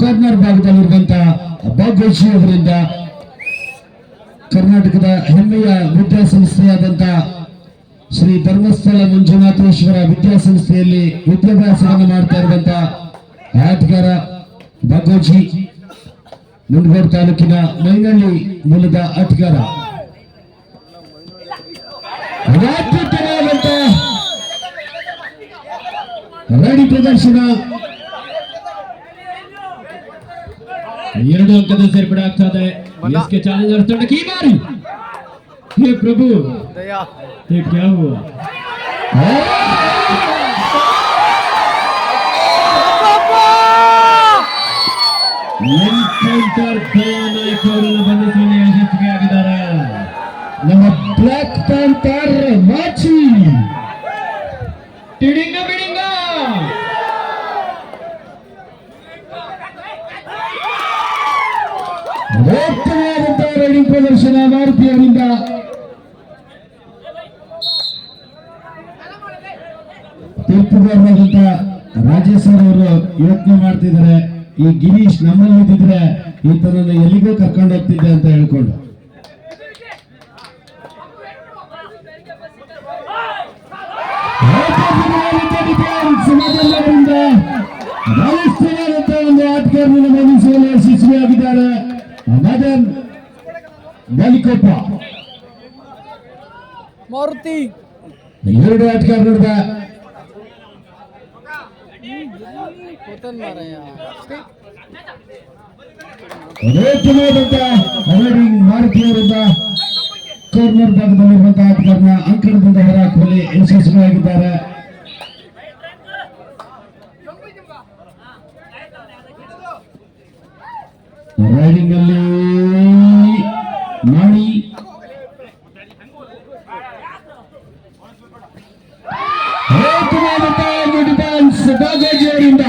Corner ಭಾಗದಲ್ಲಿರುವಂತಹ Bhagyashree ಅವರಿಂದ ಕರ್ನಾಟಕದ ಹೆಮ್ಮೆಯ ವಿದ್ಯಾಸಂಸ್ಥೆಯಾದಂತಹ ಶ್ರೀ ಧರ್ಮಸ್ಥಳ ಮಂಜುನಾಥೇಶ್ವರ ವಿದ್ಯಾಸಂಸ್ಥೆಯಲ್ಲಿ ವಿದ್ಯಾಭ್ಯಾಸವನ್ನು ಮಾಡ್ತಾ ಇರುವಂತಹ ಆಟಗಾರ ಭಾಗೋಜಿ ಮುಂಡಗೋಡ್ ತಾಲೂಕಿನ ಮೈನಳ್ಳಿ ಮೂಲದ ಆಟಗಾರ ಅತ್ಯುತ್ತಮವಾದಂತ ರಡಿ ಪ್ರದರ್ಶನ ಎರಡು ಅಂಕದ ಸೇರ್ಪಡೆ ಆಗ್ತಾ ಇದೆ ಬಂದ. ಎಸ್ ಕೆ ಚಾಲೆಂಜರ್ ತಂಡಕ್ಕೆ ಈ ಬಾರಿ ಹೇ ಪ್ರಭು ದಯಾ ಹೇ ಕ್ಯಾ ಹುವಾ? ಎನ್ಕೌಂಟರ್ ದಯಾನಾಯಕ್ ಅವರನ್ನು ಬಂಧಿಸುವಲ್ಲಿ ಯಶಸ್ವಿಯಾಗಿದ್ದಾರೆ ನಮ್ಮ ಬ್ಲಾಕ್ ಪ್ಯಾಂಥರ್ ಮಾಚಿ ಟಿಡಿಂಗ ತೀರ್ಪುಗಾರರಾದಂತ ರಾಜೇಶ್ ಸರ್ ಅವರು ಯೋಚನೆ ಮಾಡ್ತಿದ್ದಾರೆ ಈ ಗಿರೀಶ್ ನಮ್ಮಲ್ಲಿ ಇದ್ದಿದ್ರೆ ಈತನನ್ನ ಎಲ್ಲಿಗೂ ಕರ್ಕೊಂಡು ಹೋಗ್ತಿದ್ದೆ ಅಂತ ಹೇಳ್ಕೊಂಡು. ಒಂದು ಆಟಗಾರರನ್ನು ಬಂಧಿಸುವಲ್ಲಿ ಯಶಸ್ವಿಯಾಗಿದ್ದಾರೆ ಮದನ್ ಬಲಿಕೊಪ್ಪ ಮಾರುತಿ. ಎರಡು ಆಟಗಾರ ರೈಡಿಂಗ್ ಭಾರತೀಯರಿಂದ ಕಾರ್ನರ್ ಭಾಗದಲ್ಲಿರುವಂತಹ ಆಟಗಾರನ ಅಂಕಣದಿಂದ ಹೊರಹಾಕುವಲ್ಲಿ ಯಶಸ್ವಿಯಾಗಿದ್ದಾರೆ ರೈಡಿಂಗ್ ಅಲ್ಲಿ ಮಾಡಿ ಅನೇಕವಾದಂತ ಒಂದು ಡಿಫೆನ್ಸ್ ಬಾಗೇಜಿ ಅವರಿಂದ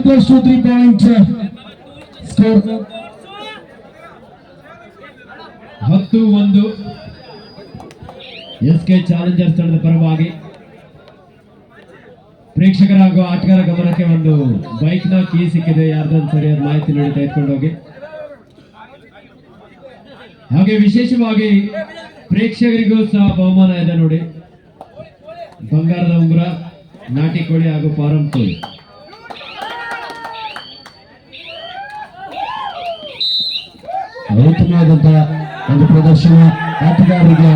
ಇವರಿಗೆ to three points. ಸ್ಕೋರ್ ಹತ್ತು, ಒಂದು. ಎಸ್ ಕೆ ಚಾಲೆಂಜರ್ಸ್ ತಂಡದ ಪರವಾಗಿ ಪ್ರೇಕ್ಷಕರ ಹಾಗೂ ಆಟಗಾರ ಗಮನಕ್ಕೆ ಒಂದು ಬೈಕ್ನ ಕೀ ಸಿಕ್ಕಿದೆ. ಯಾರ್ದೊಂದು ಸರಿಯಾದ ಮಾಹಿತಿ ನೀಡಿ ತೆಗೆದುಕೊಂಡೋಗಿ. ಹಾಗೆ ವಿಶೇಷವಾಗಿ ಪ್ರೇಕ್ಷಕರಿಗೂ ಸಹ ಬಹುಮಾನ ಇದೆ ನೋಡಿ. ಬಂಗಾರದ ಉಂಗುರ, ನಾಟಿ ಕೋಳಿ ಹಾಗೂ ಫಾರಂ ಕೋಳಿ. ರೈತನಾದಂಥ ಒಂದು ಪ್ರದರ್ಶನ ಆಟಗಾರರಿಗೆ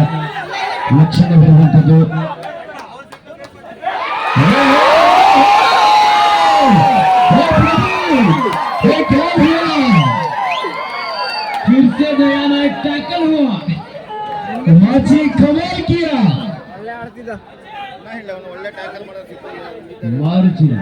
ಲಕ್ಷಣ ಬರುವಂಥದ್ದು ಮಾಜಿ ಕಮಲ್ ಕಿಯಾ ಮಾರುಚಿನ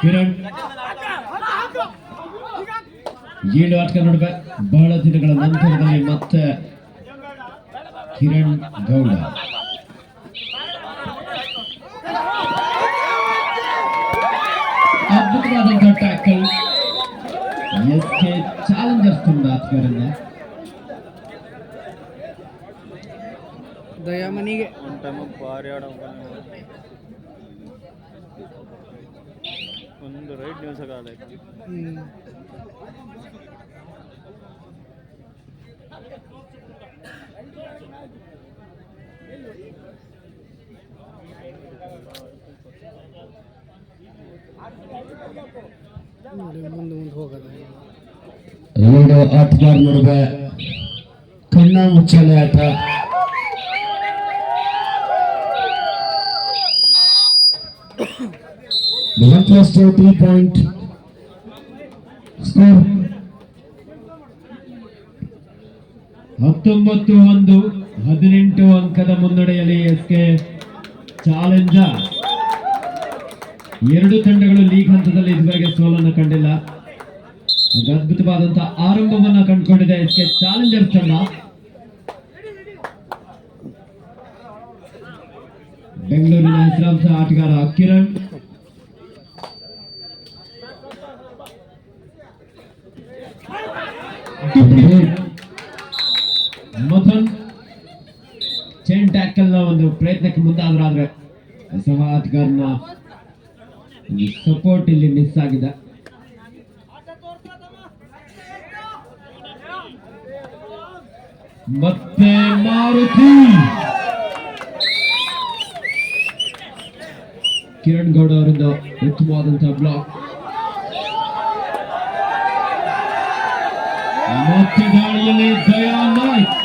ಕಿರಣ್ ಏಳು ಆಟಗಳ ನಡುವೆ ಬಹಳ ದಿನಗಳ ನಂತರದಲ್ಲಿ ಮತ್ತೆ ಕಿರಣ್ ಗೌಡ. ಅದ್ಭುತವಾದಂತಹ ಟ್ಯಾಕಲ್ ಎಸ್ ಕೆ ಚಾಲೆಂಜರ್ಸ್ ತಂಡ ಆಟಗಾರನ್ನ. ದಯಾಮನಿಗೆ ರೈಟ್ ನಿಲ್ಸಕ್ಕಾಗಲ್ಲ ಹ್ಮ್ ನೋಡಿ ಮುಂದೆ ಮುಂದೆ ಹೋಗೋದು ಎರಡು ಆಟಗಾರ ನಡುವೆ ಕಣ್ಣ ಮುಚ್ಚಾಲೆ ಆಟ three point score. ಹತ್ತೊಂಬತ್ತು ಒಂದು ಹದಿನೆಂಟು ಅಂಕದ ಮುನ್ನಡೆಯಲ್ಲಿ ಎಸ್ಕೆ ಚಾಲೆಂಜರ್ ಎರಡು ತಂಡಗಳು ಲೀಗ್ ಹಂತದಲ್ಲಿ ಇದುವರೆಗೆ ಸೋಲನ್ನು ಕಂಡಿಲ್ಲ. ಅದ್ಭುತವಾದಂತಹ ಆರಂಭವನ್ನ ಕಂಡುಕೊಂಡಿದೆ ಎಸ್ಕೆ ಚಾಲೆಂಜರ್ ತಂಡ. ಬೆಂಗಳೂರಿನ ಹೆಸರಾಂಶ ಆಟಗಾರ ಕಿರಣ್ ಮಥನ್ ಚೈನ್ ಟ್ಯಾಕಲ್ನ ಒಂದು ಪ್ರಯತ್ನಕ್ಕೆ ಮುಂದಾದ್ರಾದ್ರೆ ಸಹ ಆಟಗಾರನ ಸಪೋರ್ಟ್ ಇಲ್ಲಿ ಮಿಸ್ ಆಗಿದೆ. ಮತ್ತೆ ಮಾರುತಿ. ಕಿರಣ್ ಗೌಡ ಅವರಿಂದ ಉತ್ತಮವಾದಂತಹ ಬ್ಲಾಕ್ ಮತ್ತೆ ದಾಳಿಯಲ್ಲಿ ದಯಾ ನಾಯ್ಕ್.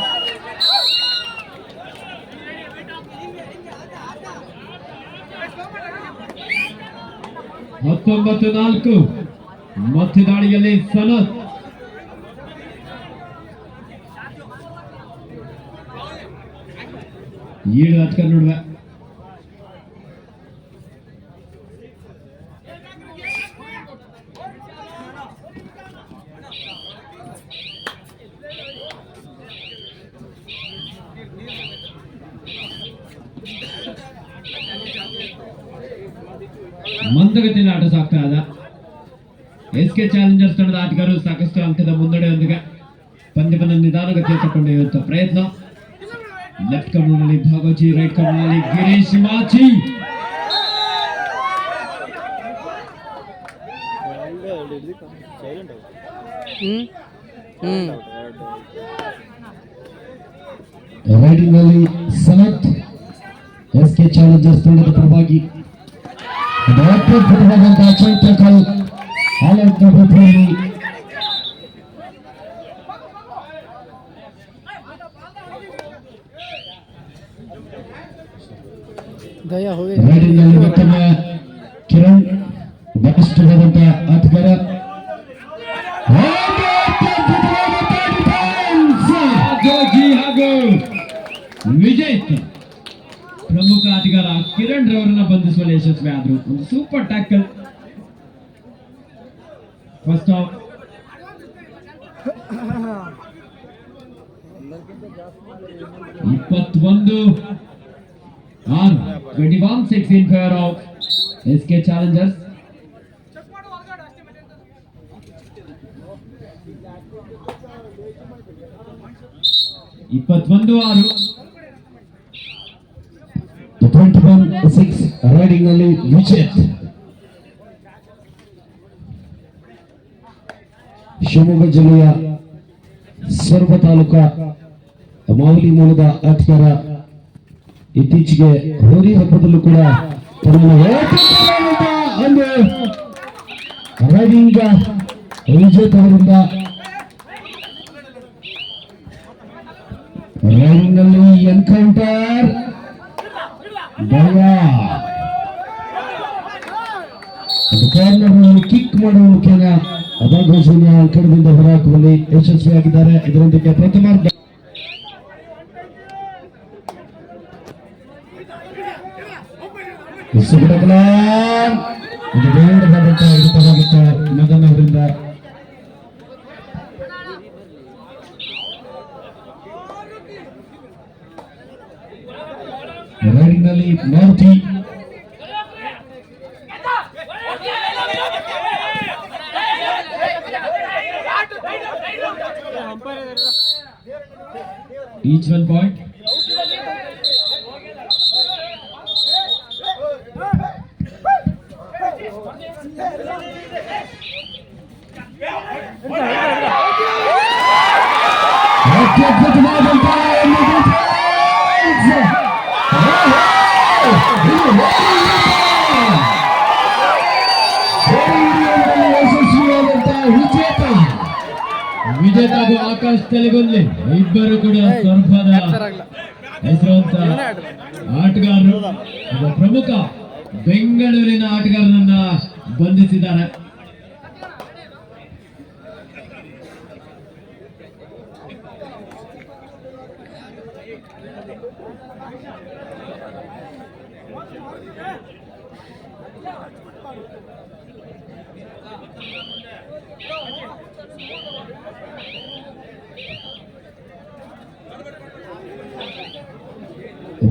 ಹತ್ತೊಂಬತ್ತು ನಾಲ್ಕು ಮತ್ತೆ ದಾಳಿಯಲ್ಲಿ ಸನತ್ ಏಳು ಹತ್ಕರ್ ನಡುವೆ ಎಸ್ ಕೆ ಚಾಲೆಂಜರ್ಸ್ ತಂಡದ ಆಟಗಾರರು ಸಾಕಷ್ಟು ಅಂಕದ ಮುನ್ನಡೆಯೊಂದಿಗೆ ಪಂದ್ಯವನ್ನು ನಿಧಾನಗತಿಯಲ್ಲಿ ತಗೊಂಡೊಯ್ಯುವಂತ ಪ್ರಯತ್ನ ಲೆಫ್ಟ್ ಕರ್ನರ್ನಲ್ಲಿ ಭಾಗೋಜಿ ರೈಟ್ ಕರ್ನರ್ನಲ್ಲಿ ಗಿರೀಶ್ ಮಾಚಿ ಸೈಲೆಂಟ್ ಹ್ಮ್ ಹ್ಮ್ ರೈಡಿಂಗ್ ನಲ್ಲಿ ಸನತ್ ಎಸ್ ಕೆ ಚಾಲೆಂಜರ್ಸ್ ತಂಡದ ಪರವಾಗಿ ಒಂದು ಅತ್ಯದ್ಭುತವಾದಂತಹ ಚೈನ್ ಟ್ಯಾಕಲ್ ಆಲ್ಔಟ್ ಪ್ರತಿಯಲ್ಲಿ ದಯಾ ಹೋಗಿ ರೈಡಿಂಗ್ ನಲ್ಲಿ ಮತ್ತೊಮ್ಮೆ ಕಿರಣ್ ಬಲಿಷ್ಠವಾದಂತಹ ಆಟಗಾರ ಒಂದು ಅತ್ಯದ್ಭುತವಾದಂತಹ defense! ಭಾಗೋಜಿ ಹಾಗೂ ವಿಜಯ್ ಪ್ರಮುಖ ಆಟಗಾರ ಕಿರಣ್ ರವರನ್ನ ಬಂಧಿಸುವಲ್ಲಿ ಯಶಸ್ವಿ ಆದ್ರು ಒಂದು ಸೂಪರ್ ಟ್ಯಾಕಲ್ ಫಸ್ಟ್ ಆಫ್ ಇಪ್ಪತ್ತೊಂದು ಆರು twenty one six in favour of S K Challengers ಇಪ್ಪತ್ತೊಂದು ಆರು ಟ್ವೆಂಟಿ ಒನ್ ಸಿಕ್ಸ್ ರೈಡಿಂಗ್ ನಲ್ಲಿ ವಿಜೇತ್ ಶಿವಮೊಗ್ಗ ಜಿಲ್ಲೆಯ ಸೊರಬ ತಾಲೂಕಾ ಮಾವಲಿ ಮೂಲದ ಆಟಗಾರ ಇತ್ತೀಚೆಗೆ ಹೋರಿ ಹಬ್ಬದಲ್ಲೂ ಕೂಡ ರೈಡಿಂಗ್ ವಿಜೇತ್ ಅವರಿಂದ ರೈಡಿಂಗ್ನಲ್ಲಿ ಎನ್ಕೌಂಟರ್ ಭಯ ಅದು ಕಾರ್ನರ್ ಕಿಕ್ ಮಾಡುವ ಮುಖೇನ ಅಭಾಘೋಷಣೆಯ ಅಂಕಣದಿಂದ ಹೊರಹಾಕುವಲ್ಲಿ ಯಶಸ್ವಿಯಾಗಿದ್ದಾರೆ ಇದರೊಂದಿಗೆ ಪ್ರಥಮಾರ್ಧ ಸುಗಡಕಲ ಇದು ಬೇಡವಾದಂತಹ ಹಿಡಿತವಾಗಿತ್ತು ಮದನ್ ಅವರಿಂದ ರೈಡಿಂಗ್ ನಲ್ಲಿ Maruti Each one point. Okay, ವಿಜೇತ ಹಾಗೂ ಆಕಾಶ್ ತೆಲುಗುಲ್ಲಿ ಇಬ್ಬರು ಕೂಡ ಸ್ವರ್ಪದ ಹೆಸರುವಂತ ಆಟಗಾರರು. ಪ್ರಮುಖ ಬೆಂಗಳೂರಿನ ಆಟಗಾರರನ್ನ ಬಂಧಿಸಿದ್ದಾರೆ.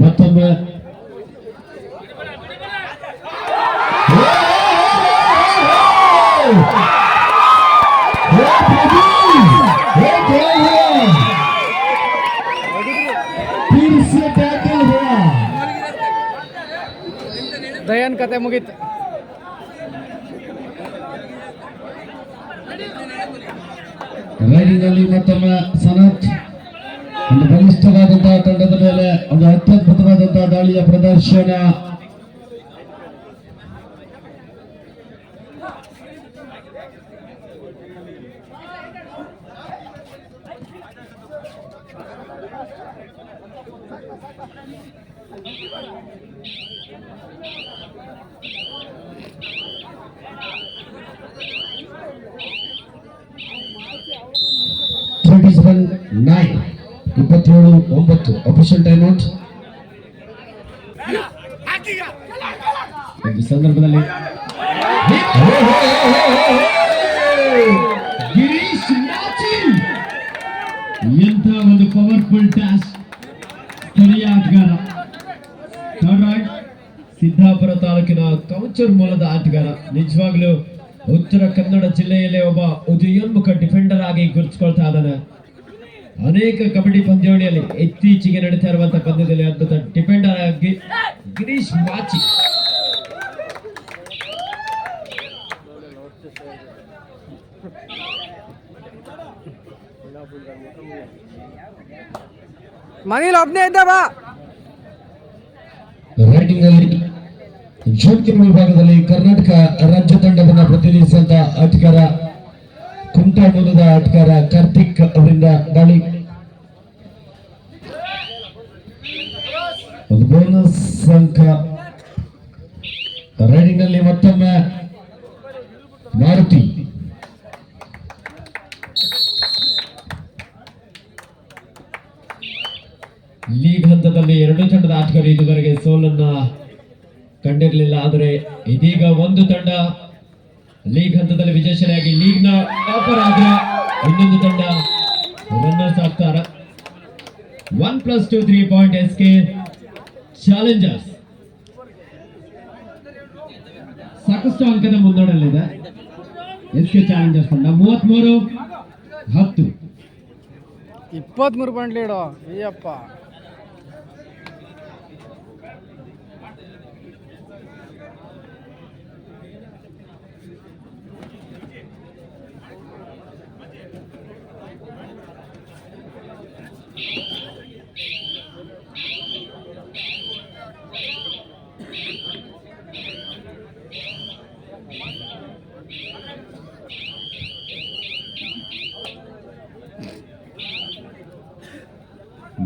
ಮತ್ತೊಮ್ಮೆ ದಯಾನ್ ಕತೆ ಮುಗೀತು ರೈಡಿಂಗ್ ಅಲ್ಲಿ ಮತ್ತೊಮ್ಮೆ ಸನತ್ ಒಂದು ಬಲಿಷ್ಠವಾದಂತಹ ತಂಡದ ಮೇಲೆ ಒಂದು ಅತ್ಯದ್ಭುತವಾದಂತಹ ದಾಳಿಯ ಪ್ರದರ್ಶನ. ಟ್ವೆಂಟಿ ಸೆವೆನ್ ನೈನ್ ಇಪ್ಪತ್ತೇಳು ಒಂಬತ್ತು ಅಫಿಷಿಯಲ್ ಟೈಮ್ ಔಟ್ ಒಂದು ಸಂದರ್ಭದಲ್ಲಿ ಗಿರೀಶ್ ನಾಚಿಲ್ ಎಂತ ಒಂದು ಪವರ್ಫುಲ್ ಡ್ಯಾಶ್ ಸ್ಥಳೀಯ ಆಟಗಾರ ಥರ್ಡ್ ರೈಟ್ ಸಿದ್ದಾಪುರ ತಾಲೂಕಿನ ಕೌಚೂರ್ ಮೂಲದ ಆಟಗಾರ ನಿಜವಾಗ್ಲೂ ಉತ್ತರ ಕನ್ನಡ ಜಿಲ್ಲೆಯಲ್ಲೇ ಒಬ್ಬ ಉದಯೋನ್ಮುಖ ಡಿಫೆಂಡರ್ ಆಗಿ ಗುರುತಿಸ್ಕೊಳ್ತಾ ಇದ್ದಾನೆ. ಅನೇಕ ಕಬಡ್ಡಿ ಪಂದ್ಯಾವಳಿಯಲ್ಲಿ ಇತ್ತೀಚೆಗೆ ನಡೀತಾ ಇರುವಂತಹ ಪಂದ್ಯದಲ್ಲಿ ಅದ್ಭುತ ಡಿಫೆಂಡರ್ ಆಗಿ ಗಿರೀಶ್ ಮಾಚಿ. ಮನೇಲಿ ಒಬ್ಬನೇ ಇದ್ದ ಬಾ ರೈಡಿಂಗ್ ಅಲ್ಲಿ ಜೂನ್ಕಿರ್ ವಿಭಾಗದಲ್ಲಿ ಕರ್ನಾಟಕ ರಾಜ್ಯ ತಂಡವನ್ನು ಪ್ರತಿನಿಧಿಸಿದ ಆಟಗಾರ ಕುಮಟಾ ಮೂಲದ ಆಟಗಾರ ಕಾರ್ತಿಕ್ ಅವರಿಂದ ದಾಳಿ. ಬೋನಸ್ ಅಂಕ. ರೈಡಿಂಗ್ನಲ್ಲಿ ಮತ್ತೊಮ್ಮೆ ಮಾರುತಿ. ಲೀಗ್ ಹಂತದಲ್ಲಿ ಎರಡು ತಂಡದ ಆಟಗಾರರು ಇದುವರೆಗೆ ಸೋಲನ್ನ ಕಂಡಿರಲಿಲ್ಲ, ಆದರೆ ಇದೀಗ ಒಂದು ತಂಡ ಲೀಗ್ ಹಂತದಲ್ಲಿ ವಿಜಯಶಾಲಿಯಾಗಿ ಲೀಗ್ನ ಟಾಪರ್ ಆದ್ರೆ ಇನ್ನೊಂದು ತಂಡ ರನ್ನರ್ಸ್ ಆಗ್ತಾರ. One plus two three point S K challengers ಸಾಕಷ್ಟು ಅಂಕದ ಮುನ್ನಡೆಯಲ್ಲಿದೆ. ಎಸ್ ಕೆ ಚಾಲೆಂಜರ್ಸ್ ತಂಡ ಮೂವತ್ಮೂರು, ಹತ್ತು. ಇಪ್ಪತ್ಮೂರು ಪಾಯಿಂಟ್ ಲೀಡು ಅಯ್ಯಪ್ಪ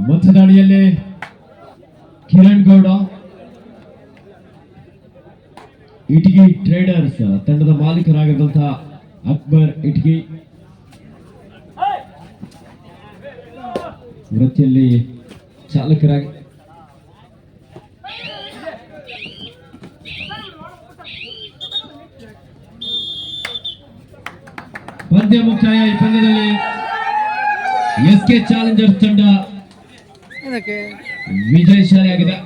ಮಧ್ಯದಾಳಿಯಲ್ಲಿ ಕಿರಣ್ ಗೌಡ ಇಟಗಿ ಟ್ರೇಡರ್ಸ್ ತಂಡದ ಮಾಲೀಕರಾಗಿರುವಂತಹ ಅಕ್ಬರ್ ಇಟಗಿ. ವೃತ್ತಿಯಲ್ಲಿ ಚಾಲಕರಾಗಿ. ಪಂದ್ಯ ಮುಕ್ತಾಯ ಈ ಪಂದ್ಯದಲ್ಲಿ. ಎಸ್ ಕೆ ಚಾಲೆಂಜರ್ಸ್ ತಂಡ ವಿಜಯಶಾಲಿಯಾಗಿದೆ.